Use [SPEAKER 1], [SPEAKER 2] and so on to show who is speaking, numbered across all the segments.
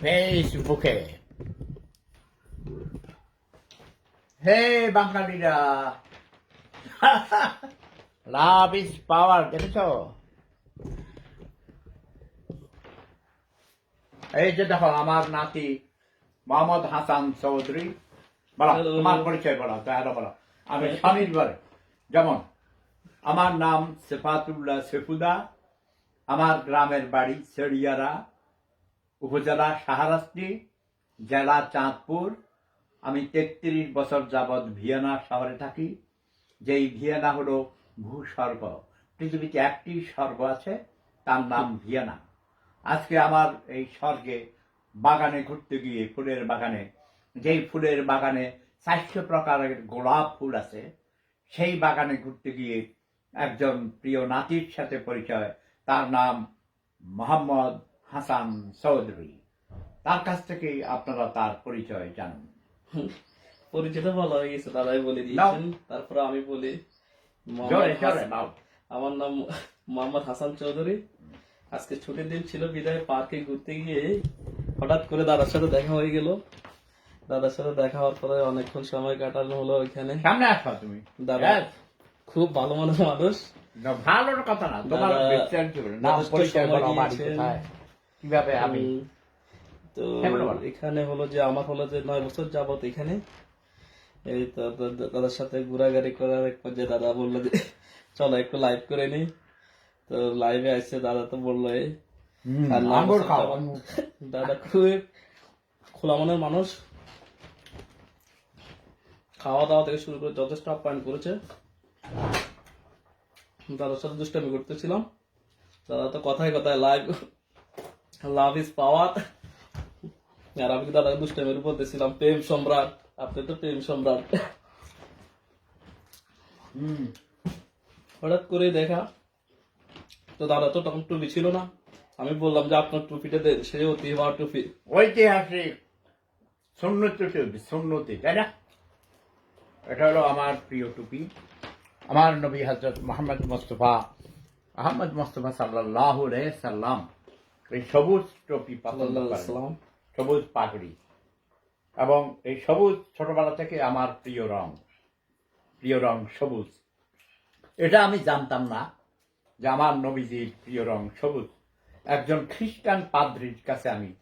[SPEAKER 1] ফেসবুকে হে বাঙালিরা love is power দেখেছ? এই যে দেখো আমার নাতি মোহাম্মদ হাসান চৌধুরী। বলো. তোমার পরিচয় বলো তাহলে বলো। আমি স্বামীর যেমন আমার নাম সেফাতুল্লাহ সেফুদা। আমার গ্রামের বাড়ি সেড়িয়ারা। উপজেলা সাহারাস্তি জেলা চাঁদপুর। আমি তেত্রিশ বছর যাবৎ ভিয়েনা শহরে থাকি, যেই ভিয়েনা হলো ভূস্বর্গ। পৃথিবীতে একটি স্বর্গ আছে, তার নাম ভিয়েনা। আজকে আমার এই স্বর্গে বাগানে ঘুরতে গিয়ে, ফুলের বাগানে, যেই ফুলের বাগানে চারশো প্রকারের গোলাপ ফুল আছে, সেই বাগানে ঘুরতে গিয়ে একজন প্রিয় নাতির সাথে পরিচয়, তার নাম মোহাম্মদ হাসান চৌধুরী। তার কাছ থেকেই আপনারা তার পরিচয় জানুন।
[SPEAKER 2] পরিচয়টা ভালো হয়ে গেছে দাদাই বলে দিয়েছেন। তারপর আমি বলি আমার নাম মোহাম্মদ হাসান চৌধুরী। আজকে ছুটির দিন ছিল বিদায় পার্কে ঘুরতে গিয়ে হঠাৎ করে দাদার সাথে দেখা হয়ে গেল। দাদার সাথে দেখা হওয়ার পরে অনেকক্ষণ সময় কাটানো হলো ওইখানে।
[SPEAKER 1] সামনে আসো তুমি।
[SPEAKER 2] দাদা খুব ভালো মনের মানুষ।
[SPEAKER 1] ভালো কথা না তোমার কীভাবে আমি?
[SPEAKER 2] তো
[SPEAKER 1] হ্যাঁ।
[SPEAKER 2] এখানে হলো যে আমার হলো যে নয় বছর যাবত এখানে। এই তো দাদার সাথে ঘোরাঘুরি করার এক পর্যায়ে দাদা বলল যে চলো একটু লাইভ করে নি। তো লাইভে আসছে দাদা তো বলল। দাদা খুবই খোলা মনের মানুষ। খাওয়া দাওয়া থেকে শুরু করে যথেষ্ট আপ্যায়ন করেছে। দাদার সাথে দুষ্টামি করতেছিলাম। দাদা তো কথায় কথায় লাইভ লাভ ইজ পাওয়ার আর আমি দাদাকে দুষ্টামির বলতেছিলাম, প্রেম সম্রাট। আপনি তো প্রেম সম্রাট। হঠাৎ করে দেখা। তো দাদা তো তখন টুপি ছিল না। আমি বললাম যে আপনার টুপিটা দেন সে অতি হওয়া টুপি।
[SPEAKER 1] ঐতিহাসিক সুন্নতি টুপি, সুন্নতি, তাই না? এটা হলো আমার প্রিয় টুপি। আমার নবী হজরত মোহাম্মদ মোস্তফা, আহমদ মোস্তফা সাল্লাহ সাল্লাম। এই সবুজ টুপি পছন্দ করেন সবুজ পাগড়ি। এবং এই সবুজ ছোটবেলা থেকে আমার প্রিয় রং। প্রিয় রং সবুজ। এটা আমি জানতাম না যে আমার নবীজির প্রিয় রং সবুজ। একজন খ্রিস্টান পাদ্রির কাছে আমি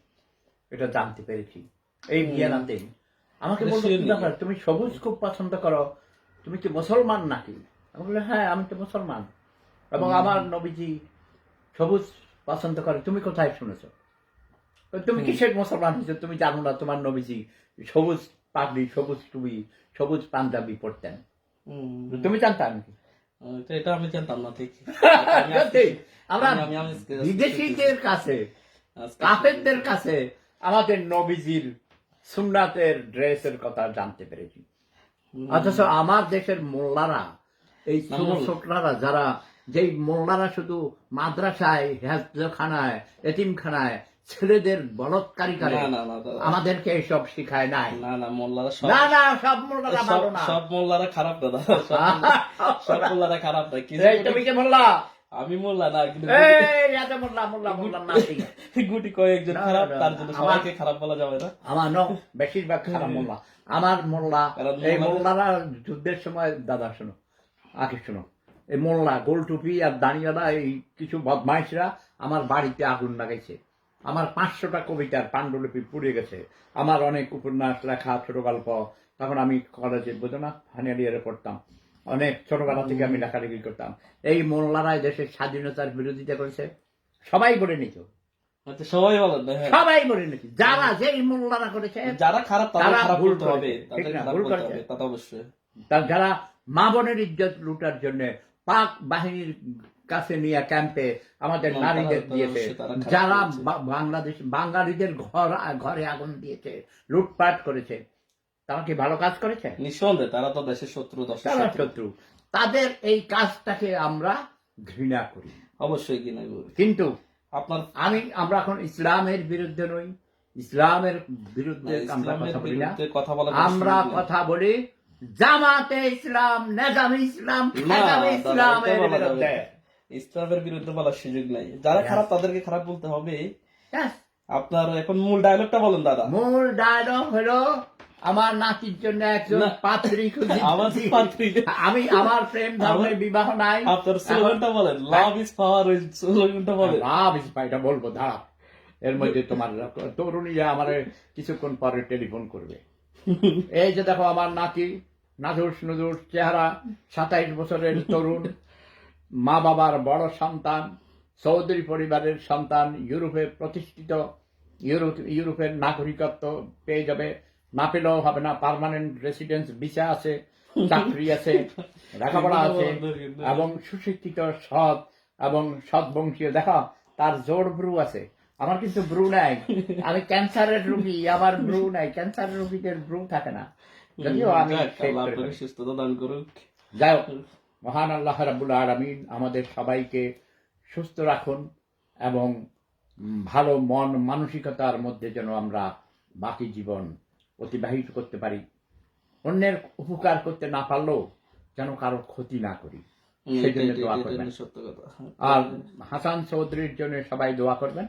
[SPEAKER 1] এটা জানতে পেরেছি। এই ভিয়েনাতে আমাকে ব্যাপার, তুমি সবুজ খুব পছন্দ করো। তুমি কি মুসলমান নাকি? আমি বললাম হ্যাঁ আমি তো মুসলমান। এবং আমার নবীজি সবুজ পছন্দ করে। তুমি কোথায় শুনেছো? তুমি কিসের মুসলমান হয়েছো? তুমি জানো না তোমার নবীজি সবুজ পাগড়ি সবুজ টুপি সবুজ পাঞ্জাবি পরতেন। তুমি জানতা নাকি?
[SPEAKER 2] এটা আমি জানতাম না ঠিক
[SPEAKER 1] আমরা বিদেশিদের কাছে কাফেরদের কাছে আমাদের নবীজির সুন্নাতের ড্রেসের কথা জানতে পেরেছি। অথচ আমার দেশের মোল্লারা এই ছোটরা যারা যেই মোল্লারা শুধু মাদ্রাসায় হেফজখানায় এতিমখানায় ছেলেদের বলৎকারী করে। আমাদেরকে এসব শিখায় নাই।
[SPEAKER 2] না না মোল্লারা সব
[SPEAKER 1] না না সব মোল্লারা ভালো না।
[SPEAKER 2] সব মোল্লারা খারাপ দাদা। সব মোল্লারা খারাপ না কি
[SPEAKER 1] তুমি কি মোল্লা
[SPEAKER 2] আমি মোল্লা না কিন্তু
[SPEAKER 1] মোল্লা মোল্লা মোল্লা না ঠিক
[SPEAKER 2] গুটি কয়েকজন খারাপ তার জন্য সবাইকে খারাপ বলা যাবে না।
[SPEAKER 1] আমার ন বেশিরভাগ খারাপ মোল্লা আমার মোল্লা এই মোল্লারা যুদ্ধের সময় দাদা শোনো আগে শোনো। এই মোল্লা গোল টুপি আর দাঁড়িয়ালা এই কিছু বদমাইশরা আমার বাড়িতে আগুন লাগাইছে। আমার পাঁচশোটা কবিতার পাণ্ডুলিপি পুড়ে গেছে। আমার অনেক উপন্যাস লেখা ছোট গল্প তখন আমি কলেজে বোঝো না ফাইনাল ইয়ারে পড়তাম। অনেক ছোটবেলা থেকে আমি লেখালেখি করতাম। এই মোল্লারাই দেশের স্বাধীনতার বিরোধিতা করেছে। সবাই বলে নিত।
[SPEAKER 2] আচ্ছা সবাই বলেন হ্যাঁ।
[SPEAKER 1] সবাই বলে নিত। যারা যে মোল্লারা করেছে
[SPEAKER 2] যারা খারাপ
[SPEAKER 1] তারা ভুল
[SPEAKER 2] হবে।
[SPEAKER 1] ভুল করেছে।
[SPEAKER 2] তা অবশ্যই।
[SPEAKER 1] যারা মা বোনের ইজ্জত লুটার জন্য পাক বাহিনীর কাছে নিয়ে ক্যাম্পে আমাদের নারীদের দিয়েছে। যারা বাংলাদেশ বাঙালিদের ঘর ঘরে আগুন দিয়েছে লুটপাট করেছে। তারা কি ভালো কাজ করেছে?
[SPEAKER 2] নিঃসন্দেহে তারা তো দেশের শত্রু
[SPEAKER 1] তারা
[SPEAKER 2] শত্রু।
[SPEAKER 1] তাদের এই কাজটাকে আমরা ঘৃণা করি।
[SPEAKER 2] অবশ্যই কিনা
[SPEAKER 1] কিন্তু
[SPEAKER 2] আপনার
[SPEAKER 1] আমি আমরা এখন ইসলামের বিরুদ্ধে নই। ইসলামের বিরুদ্ধে আমরা কথা বলা আমরা কথা বলি জামাতে ইসলাম নেজামে ইসলাম খেজামে ইসলামের বিরুদ্ধে।
[SPEAKER 2] বলার সুযোগ নাই। যারা খারাপ তাদেরকে খারাপ বলতে হবে। আপনার এখন মূল ডায়লগটা বলেন দাদা।
[SPEAKER 1] মূল ডায়লগ হলো আমার নাতির জন্য একজন পাত্রী খুঁজি।
[SPEAKER 2] আমার পাত্রী।
[SPEAKER 1] আমি আমার প্রেম ধর্মের বিবাহ নাই।
[SPEAKER 2] আপনার স্লোগানটা বলেন। লাভ ইজ পাওয়ার ওই স্লোগানটা বলেন।
[SPEAKER 1] লাভ ইস এটা বলব দাঁড়া। এর মধ্যে তোমার তরুণীরা আমার কিছুক্ষণ পরে টেলিফোন করবে। এই যে দেখো আমার নাতি নাদুস নুদুস চেহারা সাতাইশ বছরের তরুণ মা বাবার বড় সন্তান চৌধুরী পরিবারের সন্তান ইউরোপে প্রতিষ্ঠিত ইউরোপ ইউরোপের নাগরিকত্ব পেয়ে যাবে। না পেলেও হবে না পার্মানেন্ট রেসিডেন্স ভিসা আছে চাকরি আছে লেখাপড়া আছে এবং সুশিক্ষিত সৎ এবং সৎ বংশীয় দেখা তার জোর ব্রু আছে। আমার কিন্তু ব্রু নাই। আমি ক্যান্সারের রোগী আমার ব্রু নাই। ক্যান্সার রোগীদের ব্রু থাকে না। যদিও আমি।
[SPEAKER 2] সুস্থতা দান করুক।
[SPEAKER 1] যাই হোক মহান আল্লাহ রাবুল আলমিন আমাদের সবাইকে সুস্থ রাখুন এবং ভালো মন মানসিকতার মধ্যে যেন আমরা বাকি জীবন অতিবাহিত করতে পারি। অন্যের উপকার করতে না পারলেও যেন কারও ক্ষতি না করি।
[SPEAKER 2] হুম,
[SPEAKER 1] সেই জন্য দোয়া করবেন। আর হাসান চৌধুরীর জন্য সবাই দোয়া করবেন।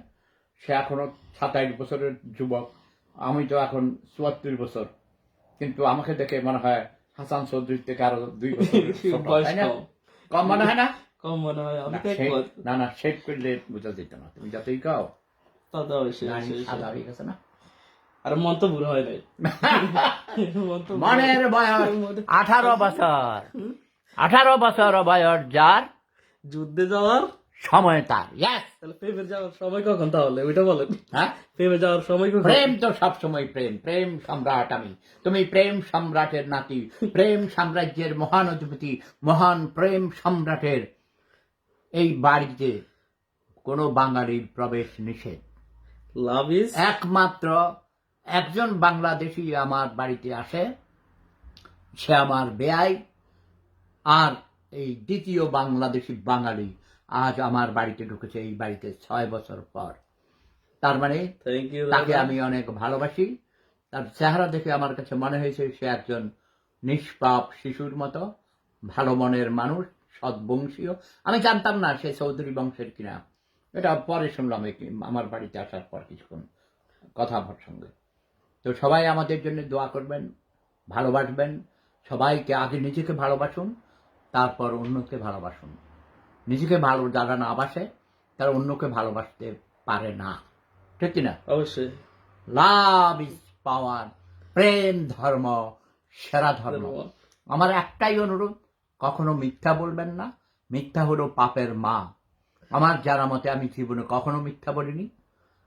[SPEAKER 1] সে এখনও সাতাইশ বছরের যুবক। আমি তো এখন চুয়াত্তর বছর। কিন্তু আমাকে দেখে মনে হয় হাসান চৌধুরীর থেকে আরও দুই বছর?
[SPEAKER 2] কম।
[SPEAKER 1] মনে হয় না?
[SPEAKER 2] কম মনে হয়
[SPEAKER 1] না, না শেভ করলে বোঝা যেত না। তুমি যতই কাও। হয়ে না?
[SPEAKER 2] আর মন তো বুড়ো হয় নাই। মন
[SPEAKER 1] মনের বয়স আঠারো বছর। আঠারো বছর বয়স যার
[SPEAKER 2] যুদ্ধে যাওয়ার
[SPEAKER 1] সময় তার!
[SPEAKER 2] তাহলে প্রেমে যাওয়ার সময় কখন তাহলে? ওইটা বলেন।
[SPEAKER 1] হ্যাঁ?
[SPEAKER 2] প্রেমে যাওয়ার সময় কখন?
[SPEAKER 1] প্রেম তো সবসময় প্রেম প্রেম সম্রাট আমি। তুমি প্রেম সম্রাটের নাতি প্রেম সাম্রাজ্যের মহান অধিপতি মহান প্রেম সম্রাটের এই বাড়িতে কোনো বাঙালির প্রবেশ নিষেধ।
[SPEAKER 2] লাভ ইজ?
[SPEAKER 1] একমাত্র একজন বাংলাদেশি আমার বাড়িতে আসে সে আমার বেয়াই আর এই দ্বিতীয় বাংলাদেশি বাঙালি আজ আমার বাড়িতে ঢুকেছে এই বাড়িতে ছয় বছর পর। তার মানে
[SPEAKER 2] থ্যাংক
[SPEAKER 1] তাকে আমি অনেক ভালোবাসি। তার চেহারা দেখে আমার কাছে মনে হয়েছে সে একজন নিষ্পাপ শিশুর মতো ভালো মনের মানুষ সদ্বংশীয় আমি জানতাম না সে চৌধুরী বংশের কিনা। এটা পরে শুনলাম আমার বাড়িতে আসার পর কিছুক্ষণ কথা সঙ্গে। তো সবাই আমাদের জন্য দোয়া করবেন ভালোবাসবেন। সবাইকে আগে নিজেকে ভালোবাসুন তারপর অন্যকে ভালোবাসুন। নিজেকে ভালো যারা না বাসে তারা অন্যকে ভালোবাসতে পারে না। ঠিক কিনা?
[SPEAKER 2] অবশ্যই।
[SPEAKER 1] লাভ ইজ পাওয়ার প্রেম ধর্ম সেরা ধর্ম। আমার একটাই অনুরোধ কখনো মিথ্যা বলবেন না। মিথ্যা হলো পাপের মা। আমার জানা মতে আমি জীবনে কখনো মিথ্যা বলিনি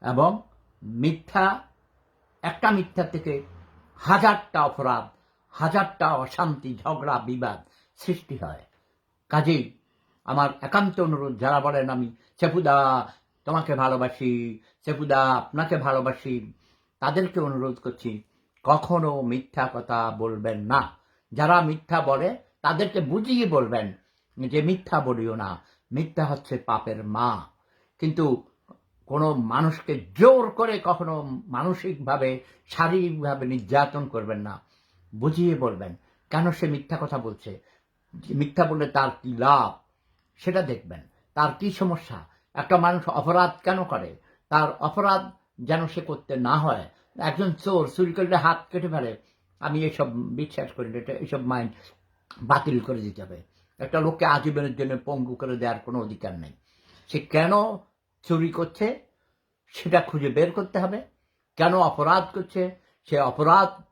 [SPEAKER 1] এবং মিথ্যা একটা মিথ্যা থেকে হাজারটা অপরাধ হাজারটা অশান্তি ঝগড়া বিবাদ সৃষ্টি হয়। কাজেই আমার একান্ত অনুরোধ, যারা বলেন আমি চেপুদা তোমাকে ভালোবাসি চেপুদা আপনাকে ভালোবাসি, তাদেরকে অনুরোধ করছি, কখনো মিথ্যা কথা বলবেন না। যারা মিথ্যা বলে, তাদেরকে বুঝিয়ে বলবেন যে মিথ্যা বলিও না, মিথ্যা হচ্ছে পাপের মা। কিন্তু কোনো মানুষকে জোর করে কখনো মানসিকভাবে, শারীরিকভাবে নির্যাতন করবেন না, বুঝিয়ে বলবেন, কেন সে মিথ্যা কথা বলছে? মিথ্যা বললে তার কি লাভ? সেটা দেখবেন। তার কি সমস্যা? একটা মানুষ অপরাধ কেন করে? তার অপরাধ যেন সে করতে না হয়। একজন চোর চুরি করলে হাত কেটে ফেলে। আমি এসব বিশ্বাস করি এটা এসব মাইন্ড বাতিল করে দিতে হবে। একটা লোককে আজীবনের জন্য পঙ্গু করে দেওয়ার কোনো অধিকার নেই। সে কেন চুরি করছে? সেটা খুঁজে বের করতে হবে। কেন অপরাধ করছে? সে অপরাধ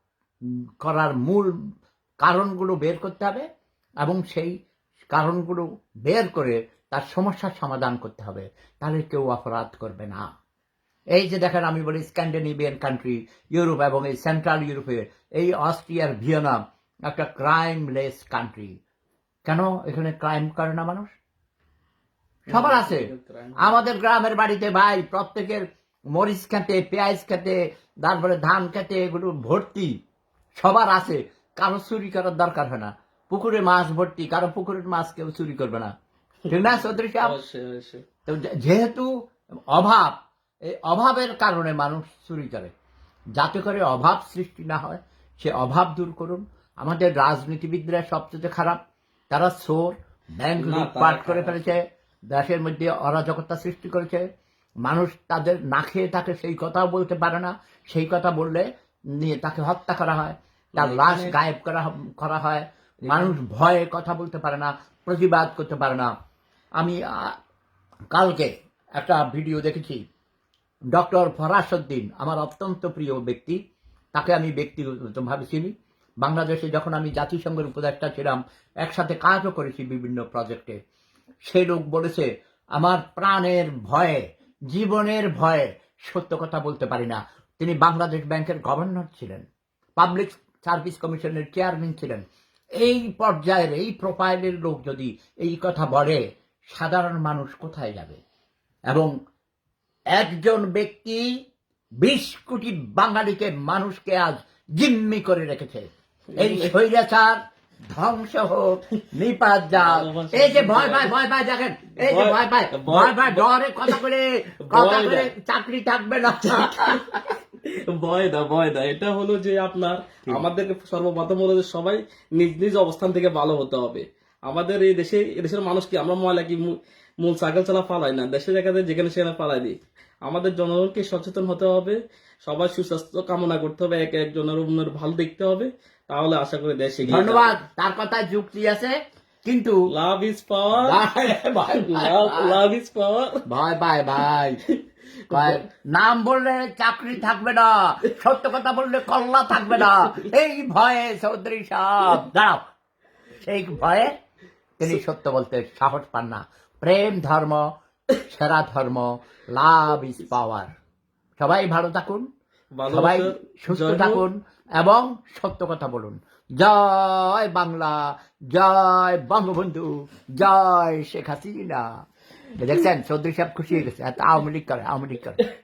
[SPEAKER 1] করার মূল কারণগুলো বের করতে হবে এবং সেই কারণগুলো বের করে তার সমস্যার সমাধান করতে হবে। তাহলে কেউ অপরাধ করবে না। এই যে দেখেন, আমি বলি স্ক্যান্ডিনেভিয়ান কান্ট্রি ইউরোপ এবং এই সেন্ট্রাল ইউরোপে, এই অস্ট্রিয়ার ভিয়েনা একটা ক্রাইমলেস কান্ট্রি কেন? এখানে ক্রাইম করে না মানুষ? সবার আছে। আমাদের গ্রামের বাড়িতে ভাই প্রত্যেকের মরিচ খেতে, পেঁয়াজ খেতে, তারপরে ধান খেতে, এগুলো ভর্তি। সবার আছে। কারও চুরি করার দরকার হয় না। পুকুরে মাছ ভর্তি কারও পুকুরের মাছ কেউ চুরি করবে না। ঠিক না চৌধুরী সাহেব? তো যেহেতু অভাব এই অভাবের কারণে মানুষ চুরি করে। যাতে করে অভাব সৃষ্টি না হয় সে অভাব দূর করুন। আমাদের রাজনীতিবিদরা সবচেয়ে খারাপ। তারা চোর ব্যাংক লুটপাট করে ফেলেছে দেশের মধ্যে অরাজকতা সৃষ্টি করেছে। মানুষ তাদের না খেয়ে তাকে সেই কথাও বলতে পারে না। সেই কথা বললে নিয়ে তাকে হত্যা করা হয়। তার লাশ গায়েব করা করা হয়। মানুষ ভয়ে কথা বলতে পারে না, প্রতিবাদ করতে পারে না। আমি কালকে একটা ভিডিও দেখেছি। ডক্টর ফরাসুদ্দিন, আমার অত্যন্ত প্রিয় ব্যক্তি, তাকে আমি ব্যক্তিগতভাবে চিনি। বাংলাদেশে যখন আমি জাতিসংঘের উপদেষ্টা ছিলাম, একসাথে কাজও করেছি বিভিন্ন প্রজেক্টে। সে লোক বলেছে, আমার প্রাণের ভয়ে, জীবনের ভয়ে সত্য কথা বলতে পারি না। তিনি বাংলাদেশ ব্যাংকের গভর্নর ছিলেন, পাবলিক সার্ভিস কমিশনের চেয়ারম্যান ছিলেন। এই পর্যায়ের এই প্রোফাইলের লোক যদি এই কথা বলে সাধারণ মানুষ কোথায় যাবে? এবং একজন ব্যক্তি বিশ কোটি বাঙালিকে মানুষকে আজ জিম্মি করে রেখেছে। এই স্বৈরাচার ধ্বংস হোক নিপাত যাক। এই যে ভয় পায় ভয় পায় দেখেন এই যে ভয় পায় ভয় পায় ডরে কথা করে কথা করে চাকরি থাকবে না।
[SPEAKER 2] ভয় না ভয় না। এটা হলো যে আপনার আমাদেরকে সর্বপ্রথম হলো যে সবাই নিজ নিজ অবস্থান থেকে ভালো হতে হবে। আমাদের এই দেশে দেশের মানুষ কি? আমরা ময়লা কি? মূল- সাইকেল চালা ফালাই না। দেশের জায়গাতে যেখানে সেখানে ফালাই দিই। আমাদের জনগণকে সচেতন হতে হবে। সবাই সুস্বাস্থ্য কামনা করতে হবে। এক একজনের অন্যের ভালো দেখতে হবে। তাহলে আশা করি দেশে
[SPEAKER 1] ধন্যবাদ। তার কথায় যুক্তি আছে কিন্তু
[SPEAKER 2] love is power love is power
[SPEAKER 1] পায় ভাই কয়, নাম বললে চাকরি থাকবে না সত্য কথা বললে কল্লা থাকবে না। এই ভয়ে চৌধুরী সাহেব দাঁড়াও। সেই ভয়ে তিনি সত্য বলতে সাহস পান না। প্রেম ধর্ম সেরা ধর্ম লাভ ইজ পাওয়ার। সবাই ভালো থাকুন সবাই সুস্থ থাকুন এবং সত্য কথা বলুন। জয় বাংলা জয় বঙ্গবন্ধু জয় শেখ হাসিনা। দেখছেন চৌধুরী সাহেব খুশি হয়ে গেছে এত আওয়ামী লীগ করে আওয়ামী লীগ করে